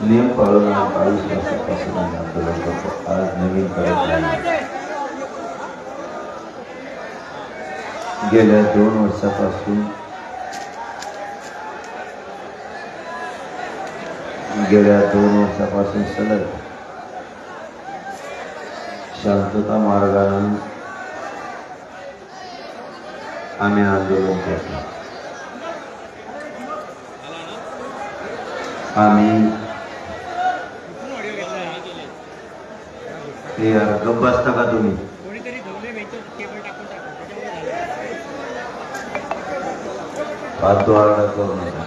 नियम पाळून बावीस वर्षापासून आंदोलन करतो. आज नवीन करत नाही गेल्या दोन वर्षापासून गेल्या दोन वर्षापासून सलग शांतता मार्गाने आम्ही आंदोलन करतो. आम्ही ते यार, गप्प बसता का तुम्ही करू नका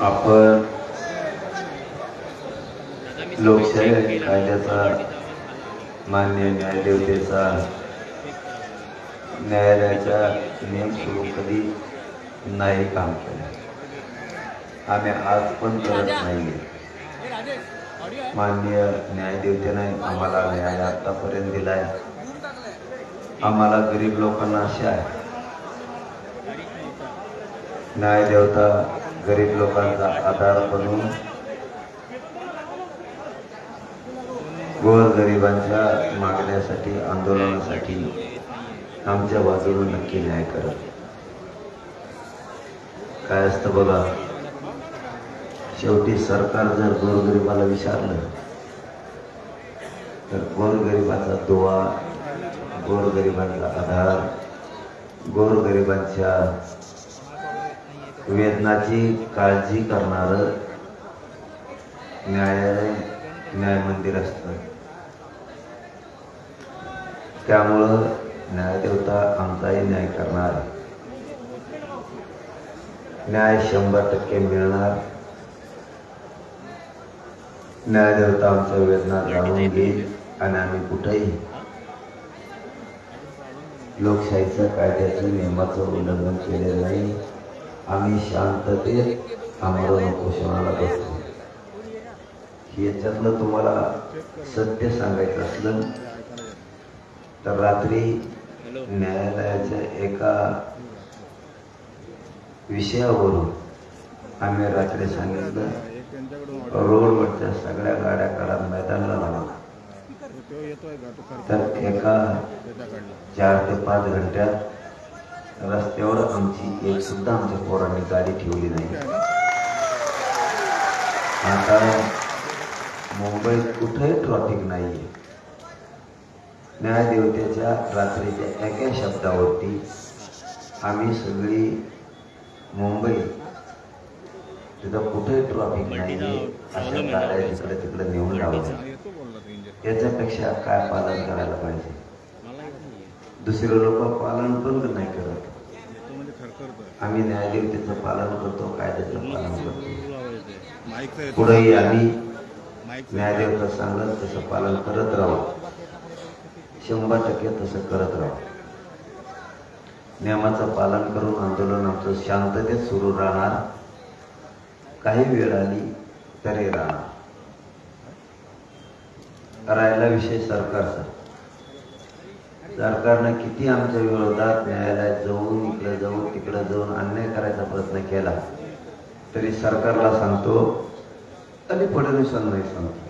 आपण लोकशाही. कायद्याचा. मान्य न्यायदेवतेचा न्यायालयाच्या नियम सुरू कधी नाही काम केलं. आम्ही आज पण करत नाही माननीय न्यायदेवतेने आम्हाला न्याय आतापर्यंत दिलाय. आम्हाला गरीब लोकांना असे आहे. न्यायदेवता गरीब लोकांचा आधार बनून गोरगरिबांच्या मागण्यासाठी आंदोलनासाठी आमच्या बाजूने नक्की न्याय करत. काय असतं बघा शेवटी सरकार जर गोरगरिबाला विचारलं तर गोरगरिबाचा दुवा गोरगरिबांचा आधार गोरगरिबांच्या वेदनाची काळजी करणारं न्यायालय न्याय मंदिर असतं. त्यामुळं न्यायदेवता आमचाही न्याय करणार. न्याय शंभर टक्के मिळणार. न्यायदेवता आमच्या वेदना जाणून घेईल आणि आम्ही कुठेही लोकशाहीचं कायद्याचं नियमाचं उल्लंघन केलेलं नाही. आम्ही शांततेत आमरण उपोषणाला बसतो. याच्यातलं तुम्हाला सत्य सांगायचं असलं तर रात्री न्यायालयाच्या एका विषयावरून आम्ही रात्री सांगितलं रोडवरच्या सगळ्या गाड्या काढा मैदानाला लावा तर एका चार ते पाच घंट्यात रस्त्यावर आमची एक सुद्धा आमच्या पोरांनी गाडी ठेवली नाही. आता मुंबईत कुठेही ट्रॉफिक नाही आहे न्यायदेवतेच्या रात्रीच्या एका शब्दावरती आम्ही सगळी मुंबई तिथं कुठेही ट्रॉफिक नाही अशा गाड्या जिकडे तिकडे नेऊन लावल्या याच्यापेक्षा काय पालन करायला पाहिजे. दुसरे लोक पालन पण नाही करत. आम्ही न्यायदेवतेचं पालन करतो कायद्याचं पालन करतो. पुढेही आम्ही न्यायदेवता सांगत तसं पालन करत राहू. शंभर टक्के तसं करत राहू. नियमाचं पालन करून आंदोलन आमचं शांततेत सुरू राहणार. काही वेळ आली तरी राहणार राहिला विषय सरकारचा. सरकारनं किती आमच्या विरोधात न्यायालयात जाऊन इकडे जाऊन तिकडे जाऊन अन्याय करायचा प्रयत्न केला तरी सरकारला सांगतो आणि फडणवीसांनाही नाही सांगतो?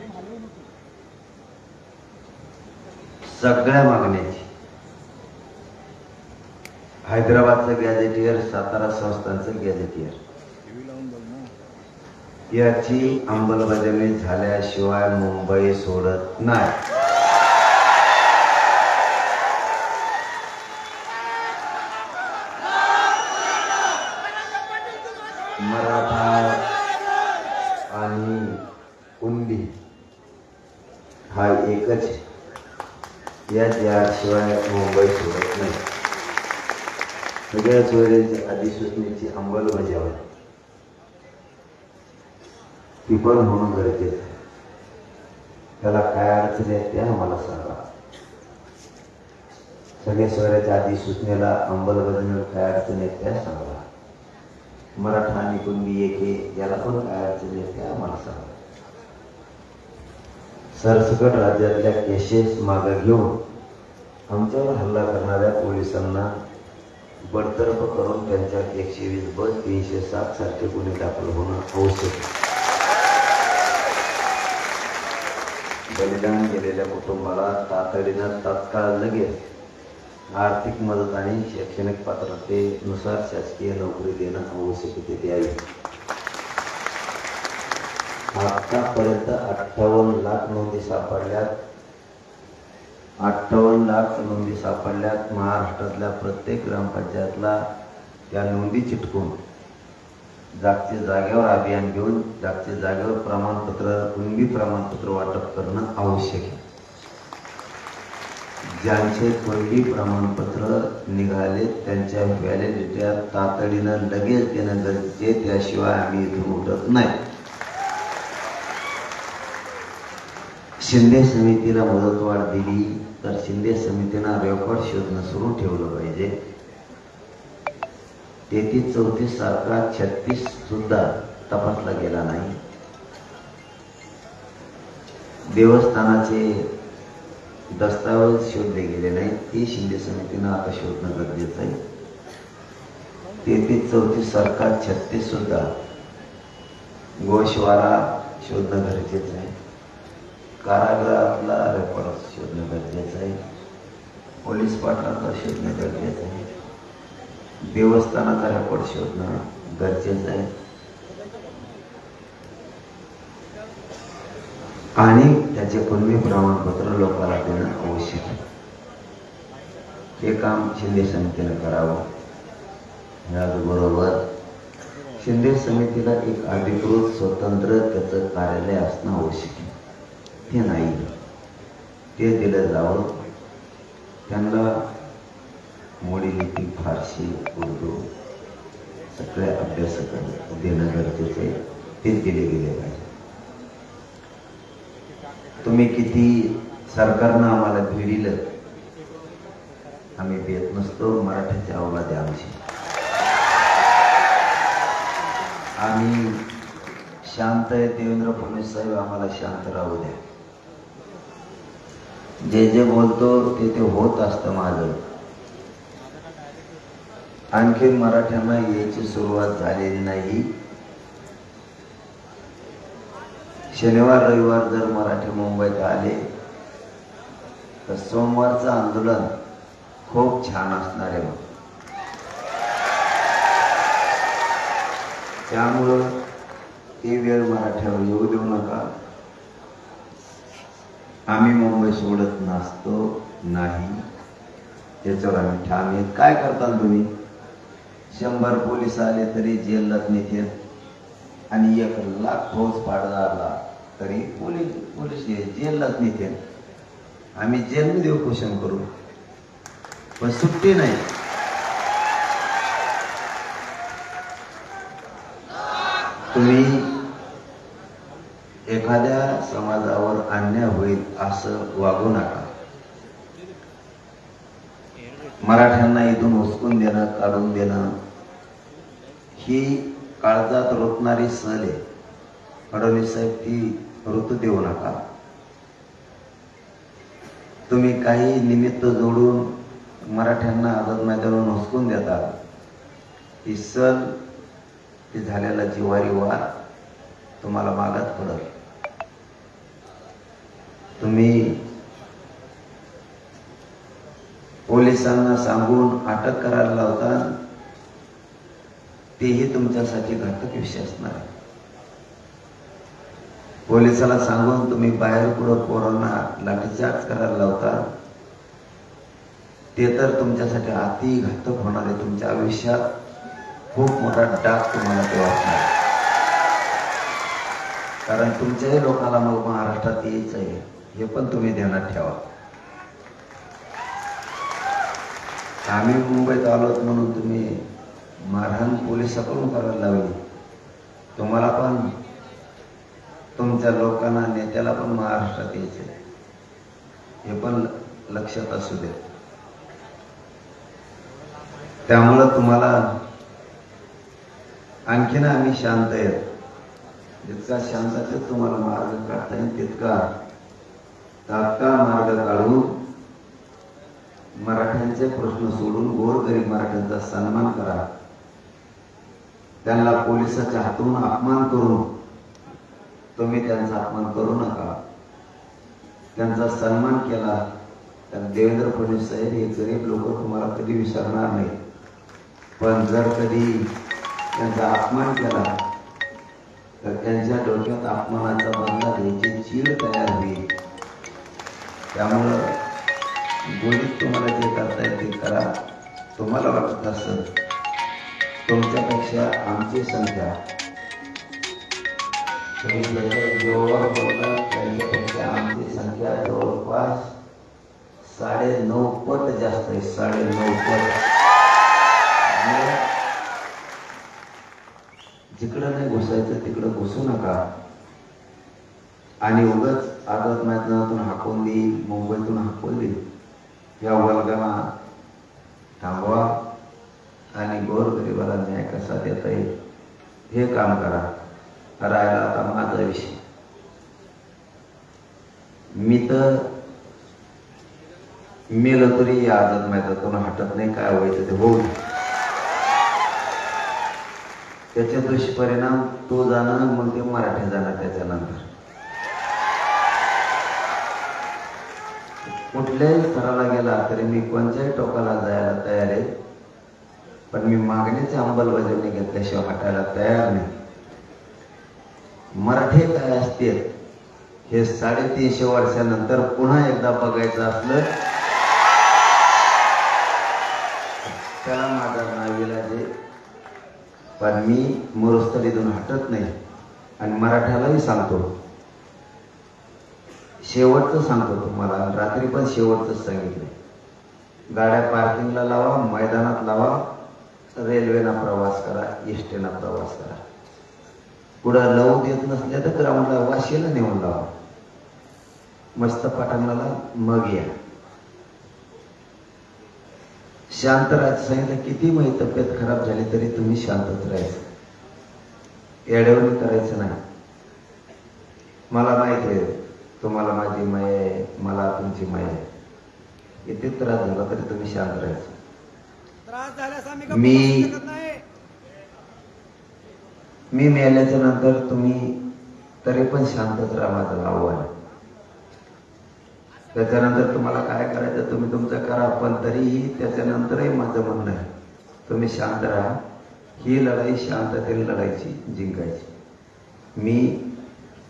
सगळ्या मागण्याची. हैदराबादचं गॅझेटियर सातारा संस्थांचं गॅझेटियर. याची अंमलबजावणी झाल्याशिवाय मुंबई सोडत नाही. शिवाय मुंबई सोडत नाही. सगळ्याच वेळेची अधिसूचनेची अंमलबजावणी. ती पण होणं गरजेचं आहे. त्याला काय अडचणी आहेत त्या मला सांगा. सगळ्या शहराच्या अधिसूचनेला अंमलबजावणीला काय अडचणी आहेत त्या सांगा. मराठा आणि कुणबी एके याला पण काय अडचणी आहेत त्या मला सांगा. सरसकट राज्यातल्या केसेस मागे घेऊन आमच्यावर हल्ला करणाऱ्या पोलिसांना बडतर्फ करून त्यांच्यात एकशे वीस बस तीनशे सात सारखे गुन्हे दाखल होणं आवश्यक बलिदान केलेल्या कुटुंबाला तातडीनं तात्काळ लगेच आर्थिक मदत आणि शैक्षणिक पात्रतेनुसार शासकीय नोकरी देणं आवश्यकतेत आहे आतापर्यंत अठ्ठावन्न लाख नोंदी सापडल्यात. अठ्ठावन्न लाख नोंदी सापडल्यात. महाराष्ट्रातल्या प्रत्येक ग्रामपंचायतला त्या नोंदी चिटकून जागच्या जागेवर अभियान घेऊन जागच्या जागेवर प्रमाणपत्र कुणबी प्रमाणपत्र वाटप करणं आवश्यक आहे. ज्यांचे कुणबी प्रमाणपत्र निघाले त्यांच्या व्हॅलिडिट्या तातडीनं लगेच देणं गरजेचे त्याशिवाय आम्ही इथून उठत नाही. शिंदे समितीला मुदतवाढ दिली तर शिंदे समितीनं रेकॉर्ड शोधणं सुरू ठेवलं पाहिजे. तेहतीस चौतीस सारखा छत्तीस सुद्धा तपासला गेला नाही. देवस्थानाचे दस्तावेज शोधले गेले नाही ते शिंदे समितीनं आता शोधणं गरजेचं आहे. तेहतीस चौतीस सारखा छत्तीस सुद्धा गोशवारा शोधणं गरजेचं आहे. कारागृहातला रेकॉर्ड शोधणं गरजेचं आहे. पोलीस पाटलाचा शोधणं गरजेचं आहे. देवस्थानाचा रेकॉर्ड शोधणं गरजेचं आहे. आणि त्याचे पूर्वी प्रमाणपत्र लोकांना देणं आवश्यक आहे. हे काम शिंदे समितीनं करावं. याचबरोबर शिंदे समितीला एक अधिकृत स्वतंत्र त्याचं कार्यालय असणं आवश्यक आहे. ते नाही. ते दिलं जावं. त्यांना मोडी लिपी फारशी उर्दू सगळे अभ्यासक देणं गरजेचं आहे. ते दिले गेले पाहिजे. तुम्ही किती सरकारनं आम्हाला भिडिलं आम्ही देत नसतो मराठीच्या अवलाद आहे आमची. आम्ही शांत आहे देवेंद्र फडणवीस साहेब आम्हाला शांत राहू द्या. जे जे बोलतो ते ते होत असतं माझं. आणखीन मराठ्यांना यायची सुरुवात झालेली नाही. शनिवार रविवार जर मराठी मुंबईत आले तर सोमवारचं आंदोलन खूप छान असणार आहे त्यामुळं ती वेळ मराठ्यावर येऊ देऊ नका. आम्ही मुंबई सोडत नसतो नाही. त्याच्यावर आम्ही ठाम आहेत. काय करताल तुम्ही? शंभर पोलीस आले तरी जेललाच नेते आणि एक लाख फौज पाडला तरी पोलीस पोलीस हे जेललाच नेते आम्ही जेलमध्ये उपोषण करू. पण सुट्टी नाही. तुम्ही एखाद्या समाजावर अन्याय होईल असं वागू नका. मराठ्यांना इथून उचकून देणं काढून देणं ही काळजात रोतणारी सल आहे. फडणवीस साहेब ती ऋतू देऊ नका. तुम्ही काही निमित्त जोडून मराठ्यांना आझाद मैदानावर हुसकून देता ही सल ती झालेला जिवारी वार तुम्हाला मागात पडत तुम्ही पोलिसांना सांगून अटक करायला लावता तेही तुमच्यासाठी घातक विषय असणार आहे. पोलिसाला सांगून तुम्ही बाहेर पुढं पोरांना लाठीचार्ज करायला लावता ते तर तुमच्यासाठी अति घातक होणार आहे. तुमच्या आयुष्यात खूप मोठा डाग तुम्हाला ते वाटणार कारण तुमच्याही लोकांना मग महाराष्ट्रात यायचं आहे हे पण तुम्ही ध्यानात ठेवा. आम्ही मुंबईत आलोत म्हणून तुम्ही मारहाण पोलिसाकडून करायला लावली. तुम्हाला पण तुमच्या लोकांना नेत्याला पण महाराष्ट्रात यायचे हे पण लक्षात असू दे. त्यामुळं तुम्हाला आणखीन आम्ही शांत आहेत. जितका शांततेत तुम्हाला मार्ग काढता येईल तितका तात्काळ मार्ग काढून मराठ्यांचे प्रश्न सोडून गोरगरीब मराठ्यांचा सन्मान करा. त्यांना पोलिसाच्या हातून अपमान करून तुम्ही त्यांचा अपमान करू नका. त्यांचा सन्मान केला तर देवेंद्र फडणवीस साहेब हे गरीब लोक तुम्हाला कधी विसरणार नाही पण जर कधी त्यांचा अपमान केला तर त्यांच्या डोक्यात अपमानाचा बदला घ्यायची चीड तयार होईल. त्यामुळं गोडीत तुम्हाला जे करता येते करा. तुम्हाला वाटत असं तुमच्यापेक्षा आमची संख्या तुम्ही जेवढं जोर बोलता त्यांच्यापेक्षा आमची संख्या जवळपास साडे नऊ पट जास्त आहे. साडे नऊ पट जिकडं नाही घुसायचं तिकडं घुसू नका. आणि उगाच आझाद मैदानातून हाकून देईल मुंबईतून हाकून देईल या वर्गाला थांबवा आणि गोरगरिबाला न्याय कसा देता येईल हे काम करा. राहिला आता माझा विषय. मी तर मेलं तरी या आझाद मैदानातून हटत नाही काय व्हायचं ते होऊ त्याचे दुष्परिणाम तो जाणार मग ते मराठी जाणार त्याच्यानंतर. कुठल्याही स्तराला गेला तरी मी कोणत्याही टोकाला जायला तयार आहे. पण मी मागणीची अंमलबजावणी घेतल्याशिवाय हटायला तयार नाही. मराठी काय असते हे साडेतीनशे वर्षानंतर पुन्हा एकदा बघायचं असलं त्याला माझा नावीला जे. पण मी मरुस्थलीतून हटत नाही. आणि मराठ्यालाही सांगतो शेवटचं सांगतो तुम्हाला रात्री पण शेवटचं सांगितलं गाड्या पार्किंगला लावा मैदानात लावा रेल्वेना प्रवास करा एस प्रवास करा. कुठं लावू देत नसल्या तर ग्राउंडला वाशीला नेऊन लावा. मस्त पटांगणाला मग या. शांत राहायचं सांगितलं किती माहिती तब्येत खराब झाली तरी तुम्ही शांतच राहायचं. येडवणी करायचं नाही. मला माहिती आहे. तुम्हाला माझी माय आहे मला तुमची माय. आहे किती त्रास झाला तरी तुम्ही शांत राहायचं. मी- मी मेल्याच्या नंतर तुम्ही तरी पण शांतच राहा माझं आव्हान. त्याच्यानंतर तुम्हाला काय करायचं तुम्ही तुमचं करा पण तरीही त्याच्यानंतरही माझं म्हणणं आहे. तुम्ही शांत राहा. ही लढाई शांततेने लढायची जिंकायची. मी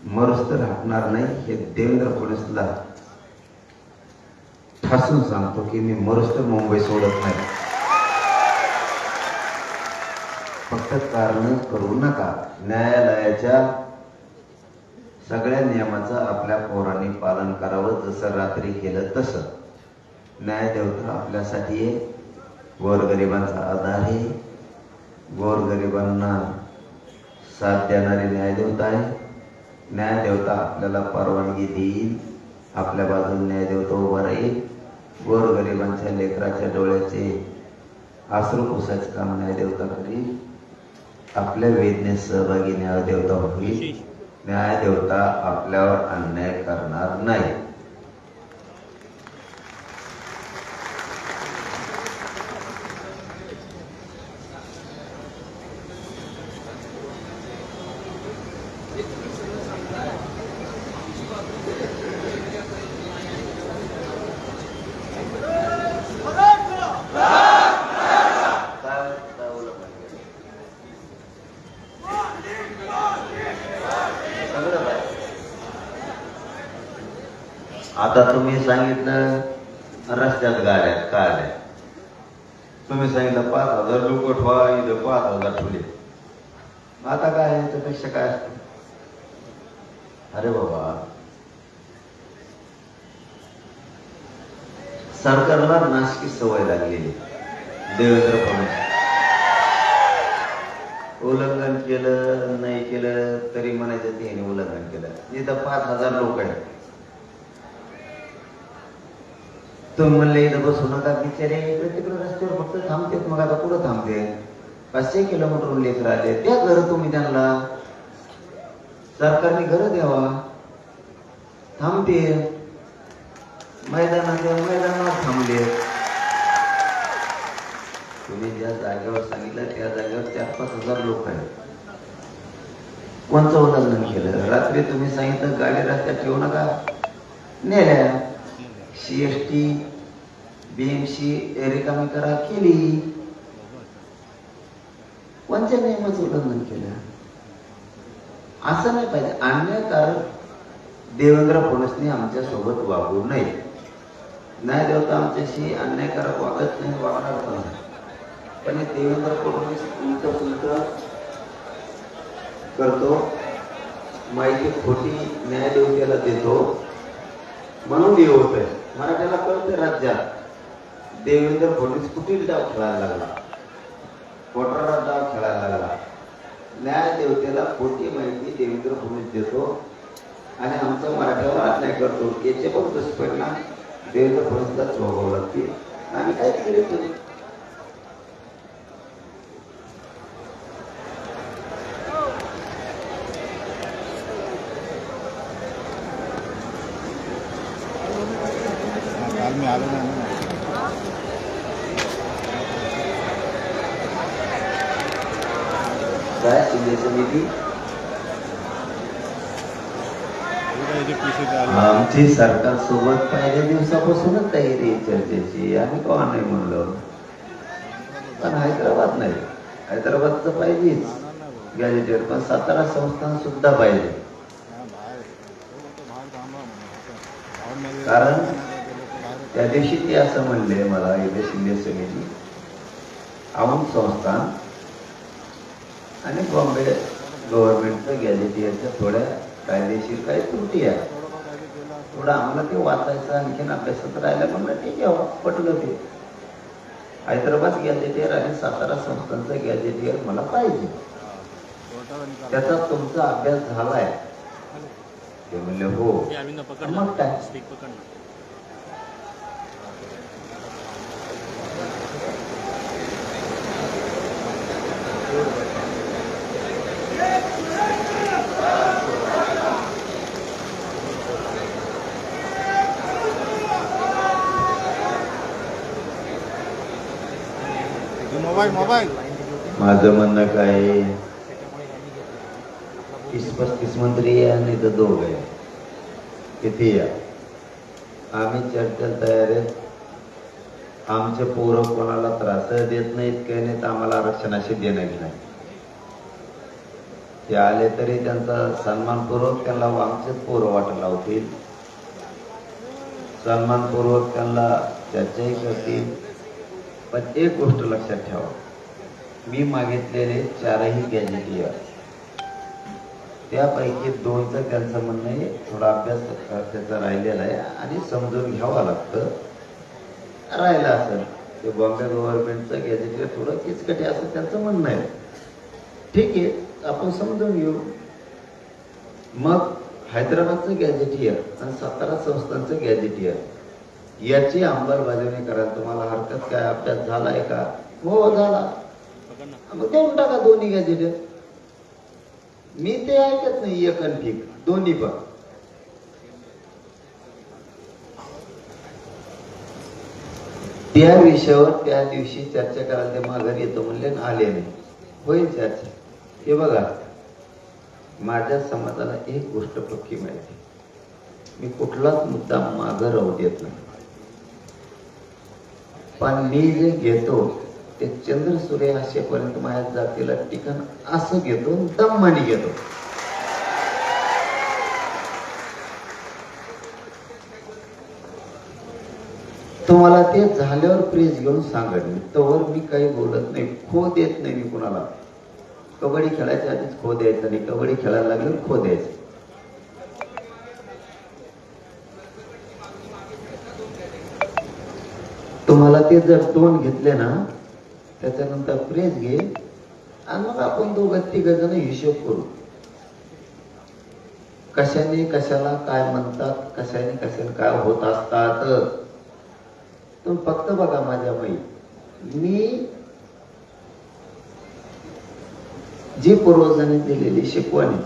मरुस्तर हटणार नाही हे देवेंद्र फडणवीसला ठासून सांगतो की मी मरुस्तर मुंबई सोडत नाही. फक्त कारण करू नका. न्यायालयाच्या सगळ्या नियमाचं आपल्या पोरांनी पालन करावं जसं रात्री केलं तसं. न्यायदेवता आपल्यासाठी आहे गोरगरिबांचा आधार आहे. गोरगरिबांना साथ देणारी न्यायदेवता आहे. न्यायदेवता आपल्याला परवानगी देईल. आपल्या बाजूने न्यायदेवता उभा राहील. गोरगरिबांच्या लेकराच्या डोळ्याचे आसरू पुसायचं काम न्यायदेवता करील. आपल्या वेदनेत सहभागी न्यायदेवता होईल. न्यायदेवता आपल्यावर अन्याय करणार नाही आता तुम्ही सांगितलं रस्त्यात गाड्या काढल्या. तुम्ही सांगितलं पाच हजार लोक ठेवा इथं पाच हजार ठेवले. आता काय त्यापेक्षा काय असत? अरे बाबा. सरकारला नाशकी सवय लागलेली. देवेंद्र फडणवीस उल्लंघन केलं नाही केलं तरी म्हणायचं त्याने उल्लंघन केलं. इथं पाच हजार लोक आहेत. तुम्ही म्हणले इथं बसू नका बिचारे इकडे तिकडे रस्त्यावर फक्त थांबतेत मग आता कुठं थांबते? पाचशे किलोमीटर लेकर आले. त्या घर तुम्ही त्यांना सरकारने घर द्यावा. थांबते. मैदानात मैदानावर थांबले. तुम्ही ज्या जागेवर सांगितलं त्या जागेवर चार पाच हजार लोक आहेत. कोणतं उल्लंघन केलं? रात्री तुम्ही सांगितलं गाडी रस्त्यात ठेवू नका. नेल्या. C S T B M C रिकामी करा केली. कोणत्या नियमाचं उल्लंघन केलं? असं नाही पाहिजे. अन्यायकारक देवेंद्र फडणवीसने आमच्यासोबत वागू नये. नाही देवता आमच्याशी अन्यायकारक वागत नाही वागणार पण नाही पण देवेंद्र फडणवीस उलट सुलट करतो. माहिती खोटी न्यायदेवतेला देतो. म्हणून हे होत आहे मराठ्याला कळते राज्यात. देवेंद्र फडणवीस कुठील डाव खेळायला लागला. कोटरा डाव खेळायला लागला. न्यायदेवतेला खोटी माहिती देवेंद्र फडणवीस देतो. आणि आमचं मराठ्यावर अन्याय करतो. याचे पण दुष्परिणाम देवेंद्र फडणवीसलाच भोगावं लागतील. आम्ही काय केले तुम्ही काल मी आलो नाही ना काय शिंदे समिती उद्या इथे पिशे ते आलो आमची सरकार सोबत पहिल्या दिवसापासूनच तयारी आहे चर्चेची. आम्ही कोण नाही म्हणलो? पण हैदराबाद नाही. हैदराबाद तर पाहिजेच गॅजेटेड पण सातारा संस्थान सुद्धा पाहिजे कारण त्या दिवशी ते असं म्हणले मला इथे शिंदे समिती औंध संस्थान आणि बॉम्बे गव्हर्नमेंटचं गॅजेटियरच्या थोड्या कायदेशीर काही त्रुटी आहे थोडंफार काहीतरी केलं असं. थोडं आम्हाला ते वाचायचं आणखीन अभ्यासात राहिलं म्हणलं ठीक आहे हो, पटलं ते. हैदराबाद गॅजेटियर आणि सातारा संस्थांचं गॅजेटियर मला पाहिजे. त्याचा तुमचा अभ्यास झालाय. ते म्हणले हो. मग काय? माझं म्हणणं काय आहे, तीस पस्तीस मंत्री आहे आणि तर दोघ आहे किती या? आम्ही चर्चेला तयार आहेत. आमचे पोरं कोणाला त्रास देत नाहीत काही तर आम्हाला आरक्षणाशी देणं नाही ते आले तरी त्यांचा सन्मानपूर्वक त्यांना आमचेच पोरं वाटा लावतील. सन्मानपूर्वक त्यांना चर्चाही करतील. पण एक गोष्ट लक्षात ठेवा. मी मागितलेले चारही गॅजेटियर त्यापैकी दोनचं त्यांचं म्हणणं आहे थोडा अभ्यास त्याचा राहिलेला आहे आणि समजून घ्यावं लागतं. राहिलं असेल ते बॉम्बे गव्हर्नमेंटचं गॅजेटियर थोडं किचकटे असं त्यांचं म्हणणं आहे. ठीक आहे आपण समजून घेऊ. मग हैदराबादचं गॅजेटियर आणि सातारा संस्थांचं गॅजेटियर याची अंमलबजावणी करायला तुम्हाला हरकत काय? अभ्यास झालाय का? हो झाला. मग देऊन टाका दोन्ही गॅजेट मी ते ऐकत नाही एक ठीक. दोन्ही पण. त्या विषयावर त्या दिवशी चर्चा करायला ते माघारी येतो म्हणले आणि आले नाही. होईल चर्चा. हे बघा. माझ्या समाजाला एक गोष्ट पक्की माहिती मी कुठलाच मुद्दा माघार राहू देत नाही. पण मी जे घेतो ते चंद्र सूर्य असेपर्यंत माझ्या जातीला ठिकाण असं घेतो दम्मानी घेतो. तुम्हाला ते झाल्यावर प्रेस घेऊन सांगत मी तोवर मी काही बोलत नाही. खो देत नाही मी कुणाला. कबड्डी खेळायच्या आधीच खो द्यायचा नाही. कबड्डी खेळायला लागल्यावर खो द्यायचं तुम्हाला ते जर दोन घेतले ना त्याच्यानंतर प्रेस घे आणि मग आपण दोघं तिघ जण हिशोब करू. कशाने कशाला काय म्हणतात कशाने कशाने काय होत असतात. तुम्ही फक्त बघा माझ्या बाई. मी जी पूर्वजांनी दिलेली शिकवणी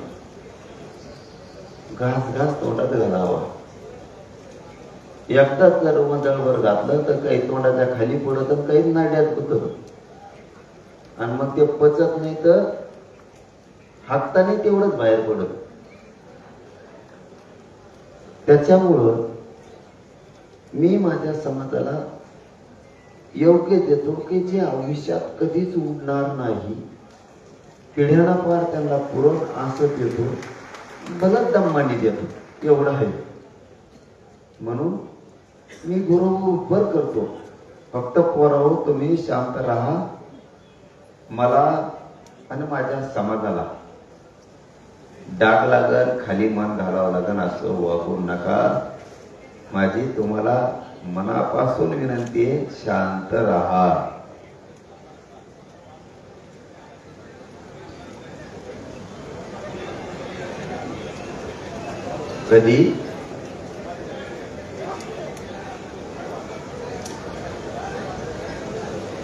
घास घास तोंडात घालावा. एकदाच जर मंडळवर घातलं तर काही तोंडाच्या खाली पडत तर काही नाड्यात होत. आणि मग ते पचत नाही तर हाताने तेवढंच बाहेर पडत त्याच्यामुळं मी माझ्या समाजाला योग्य देतो की जे आयुष्यात कधीच उडणार नाही पिढ्याना पार त्यांना पुरण असं देतो मला दम्माने देतो. एवढं आहे. म्हणून मी गुरु बर करतो. फक्त पोराव तुम्ही शांत राहा. मला आणि माझ्या समाजाला डाग लागल खाली मन घालावं लागन असं वागू नका. माझी तुम्हाला मनापासून विनंती आहे शांत राहा. कधी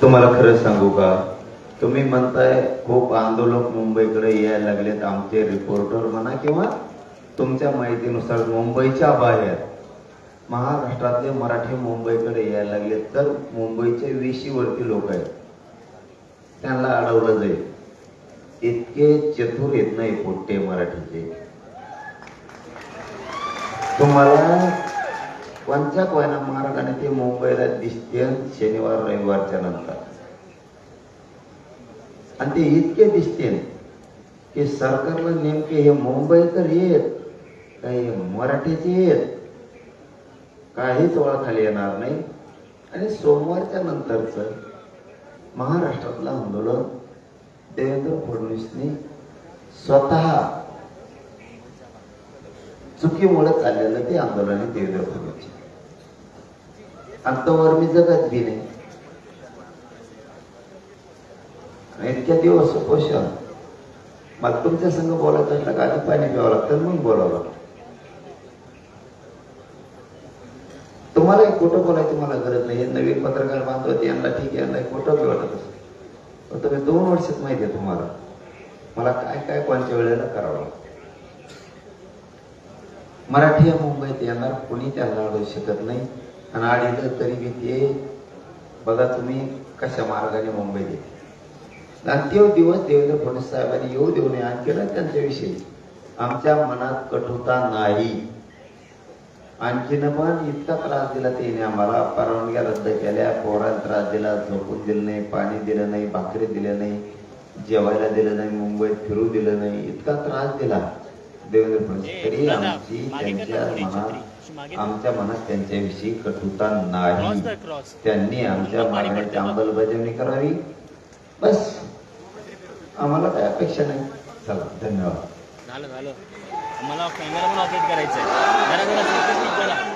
तुम्हाला खरं सांगू का? तुम्ही म्हणताय खूप आंदोलक मुंबईकडे यायला लागलेत. आमचे रिपोर्टर म्हणा किंवा तुमच्या माहितीनुसार मुंबईच्या बाहेर. महाराष्ट्रातले मराठी मुंबईकडे यायला लागलेत. तर मुंबईचे वेशीवरती लोक आहेत. त्यांना अडवलं जाईल. इतके चतुर येत नाही पोट्टे मराठीचे. तुम्हाला कोणत्या कोयना मार्गाने ते मुंबईला दिसते शनिवार रविवारच्या नंतर. आणि ते इतके दिसते की सरकारला नेमके हे मुंबईकर येत काही मराठीचे येत काहीच ओळखाली येणार नाही. आणि सोमवारच्या नंतरच महाराष्ट्रातलं आंदोलन देवेंद्र फडणवीसनी स्वतः चुकीमुळे चाललेलं ते आंदोलन आहे देवेंद्र फडणवीस अंतवर मी जगत बी नाही आणि इतक्या दिवस उपोषण. मग तुमच्या संघ बोलायचं असलं का? आधी पाणी प्यावं लागतं मग बोलावं लागतं. तुम्हाला एक खोटं बोलायची मला गरज नाही. नवीन पत्रकार बांधव यांना ठीक आहे यांना खोटं बी वाटत असतं. पण तुम्ही दोन वर्षात माहिती आहे तुम्हाला. मला काय काय कोणत्या वेळेला करावं लागतं? मराठी या मुंबईत येणार कोणी त्यांना अडवू शकत नाही. आणि आडीलं तरी बी ते बघा तुम्ही कशा मार्गाने मुंबईत येते आणि दिवस देवेंद्र फडणवीस साहेबांनी येऊ देऊ नये आणखी ना त्यांच्याविषयी. आमच्या मनात कटुता नाही. आणखीन पण इतका त्रास दिला त्याने आम्हाला. परवानग्या रद्द केल्या पोराला त्रास दिला झोपून दिलं नाही पाणी दिलं नाही भाकरी दिलं नाही जेवायला दिलं नाही मुंबईत फिरू दिलं नाही. इतका त्रास दिला देवेंद्र फडणवीस. तरी आमची त्यांच्या मनात आमच्या मनात त्यांच्याविषयी कटुता नाही. त्यांनी आमच्या मागण्याची अंमलबजावणी करावी. बस. आम्हाला काय अपेक्षा नाही. चला धन्यवाद. झालं झालं. मला कॅमेरा पण ऑपरेट करायचा आहे